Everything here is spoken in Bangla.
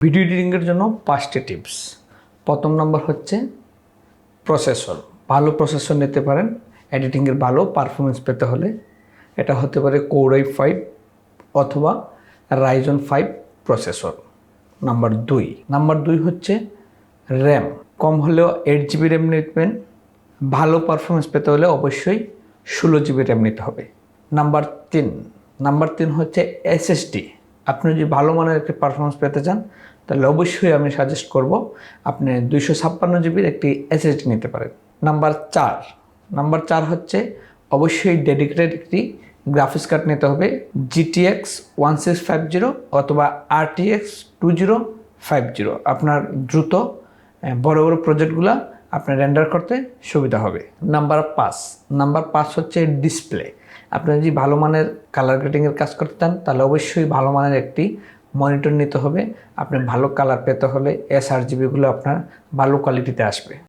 ভিডিও এডিটিংয়ের জন্য পাঁচটি টিপস। প্রথম নম্বর হচ্ছে প্রসেসর। ভালো প্রসেসর নিতে পারেন। এডিটিংয়ের ভালো পারফরমেন্স পেতে হলে। এটা হতে পারে কোরাই ফাইভ অথবা রাইজন ফাইভ প্রসেসর। নাম্বার দুই। নাম্বার দুই হচ্ছে র্যাম কম হলেও এইট জিবি র্যাম নেবেন। ভালো পারফরমেন্স পেতে হলে অবশ্যই ষোলো জিবি র্যাম নিতে হবে। নাম্বার তিন। নাম্বার তিন হচ্ছে এসএসডি আপনি যদি ভালো মানের একটি পারফরমেন্স পেতে চান, তাহলে অবশ্যই আমি সাজেস্ট করব আপনি দুইশো ছাপ্পান্ন জিবির একটি এসএসডি নিতে পারেন। নাম্বার চার। নাম্বার চার হচ্ছে অবশ্যই ডেডিকেটেড একটি গ্রাফিক্স কার্ড নিতে হবে GTX one six five zero অথবা RTX two zero five zero আপনার দ্রুত বড় বড় প্রজেক্টগুলো আপনার রেন্ডার করতে সুবিধা হবে। নাম্বার পাঁচ। নাম্বার পাঁচ হচ্ছে ডিসপ্লে আপনি যদি ভালো মানের কালার গ্রেডিংয়ের কাজ করতে চান, তাহলে অবশ্যই ভালো মানের একটি মনিটর নিতে হবে। আপনি ভালো কালার পেতে হলে এস আর জিবিগুলো আপনার ভালো কোয়ালিটিতে আসবে।